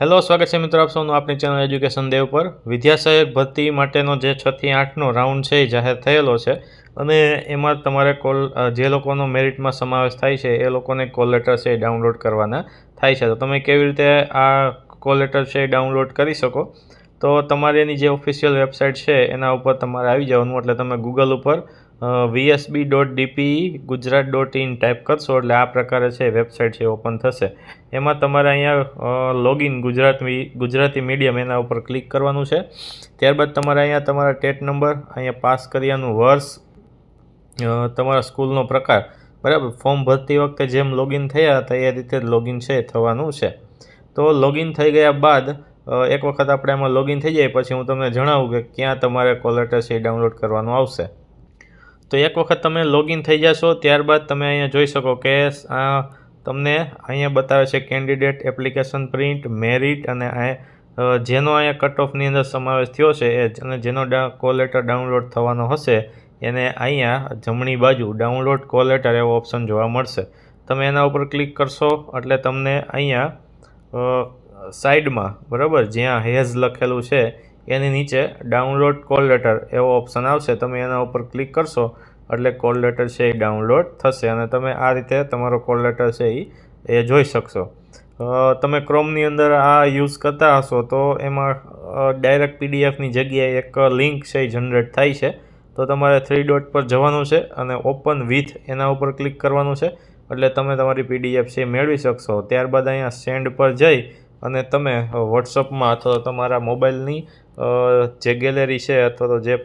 Hello, સ્વાગત છે મિત્રો આપ સૌનું આપણી ચેનલ એજ્યુકેશન દેવ પર. વિદ્યાસહાયક ભરતી માટેનો જે છ થી આઠનો રાઉન્ડ છે એ જાહેર થયેલો છે અને એમાં તમારે કોલ જે લોકોનો મેરિટમાં સમાવેશ થાય છે એ લોકોને કોલ લેટર છે એ ડાઉનલોડ કરવાના થાય છે. તો તમે કેવી રીતે આ કોલ લેટર છે એ ડાઉનલોડ કરી શકો? તો તમારે એની જે ઓફિશિયલ વેબસાઇટ છે એના ઉપર તમારે આવી જવાનું. એટલે તમે ગૂગલ ઉપર VSB dot DP Gujarat dot in type કરશો એટલે આ પ્રકારે છે, વેબસાઇટ છે, ઓપન થશે. એમાં તમારે અહીંયા લોગિન ગુજરાત ગુજરાતી મીડિયમ એના ઉપર ક્લિક કરવાનું છે. ત્યારબાદ તમારે અહીંયા તમારા ટેટ નંબર, અહીંયા પાસ કર્યાનું વર્ષ તમારા સ્કૂલનો પ્રકાર. બરાબર? ફોર્મ ભરતી વખતે જેમ લોગિન થયા હતા એ રીતે લોગિન છે, થવાનું છે. તો લોગિન થઈ ગયા બાદ એક વખત આપણે એમાં લોગિન થઈ જાય, પછી હું તમને જણાવું કે ક્યાં તમારે કોલેટર છે ડાઉનલોડ કરવાનું આવશે. તો એક વખત તમે લોગિન થઈ જશો, ત્યારબાદ તમે અહીંયા જોઈ શકો કે તમને અહીંયા બતાવે છે કેન્ડિડેટ એપ્લિકેશન પ્રિન્ટ મેરિટ અને જેનો અહીંયા કટ ઓફની અંદર સમાવેશ થયો છે, એ અને જેનો કોલ લેટર ડાઉનલોડ થવાનો હશે, એને અહીંયા જમણી બાજુ ડાઉનલોડ કોલ લેટર એવો ઓપ્શન જોવા મળશે. તમે એના ઉપર ક્લિક કરશો, એટલે તમને અહીંયા સાઈડમાં બરાબર, જ્યાં હેઝ લખેલું છે એની નીચે ડાઉનલોડ કોલ લેટર એવો ઓપ્શન આવશે. તમે એના ઉપર ક્લિક કરશો, એટલે કોલ લેટર છે એ ડાઉનલોડ થશે અને તમે આ રીતે તમારો કોલ લેટર છે એ એ જોઈ શકશો. તમે ક્રોમની અંદર આ યુઝ કરતા હશો તો એમાં ડાયરેક્ટ પીડીએફની જગ્યાએ એક લિંક છે એ જનરેટ થાય છે. તો તમારે થ્રી ડોટ પર જવાનું છે અને ઓપન વિથ એના ઉપર ક્લિક કરવાનું છે. એટલે તમે તમારી પીડીએફ છે મેળવી શકશો. ત્યારબાદ અહીંયા સેન્ડ પર જઈ અને તમે વોટ્સઅપમાં અથવા તો તમારા મોબાઈલની જે ગેલેરી છે અથવા તો જે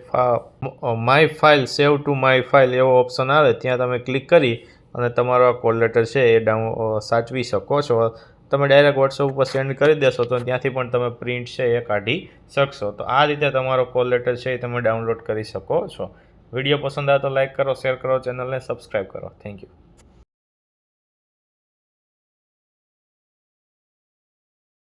my file, save to my file એવો ઓપ્શન આવે, ત્યાં તમે ક્લિક કરી અને તમારો આ કોલ લેટર છે એ ડાઉન સાચવી શકો છો. તમે ડાયરેક્ટ વોટ્સઅપ ઉપર સેન્ડ કરી દેશો તો ત્યાંથી પણ તમે પ્રિન્ટ છે એ કાઢી શકશો. તો આ રીતે તમારો કોલ લેટર છે એ તમે ડાઉનલોડ કરી શકો છો. વીડિયો પસંદ આવે તો લાઇક કરો, શેર કરો, ચેનલને સબસ્ક્રાઈબ કરો. Thank you.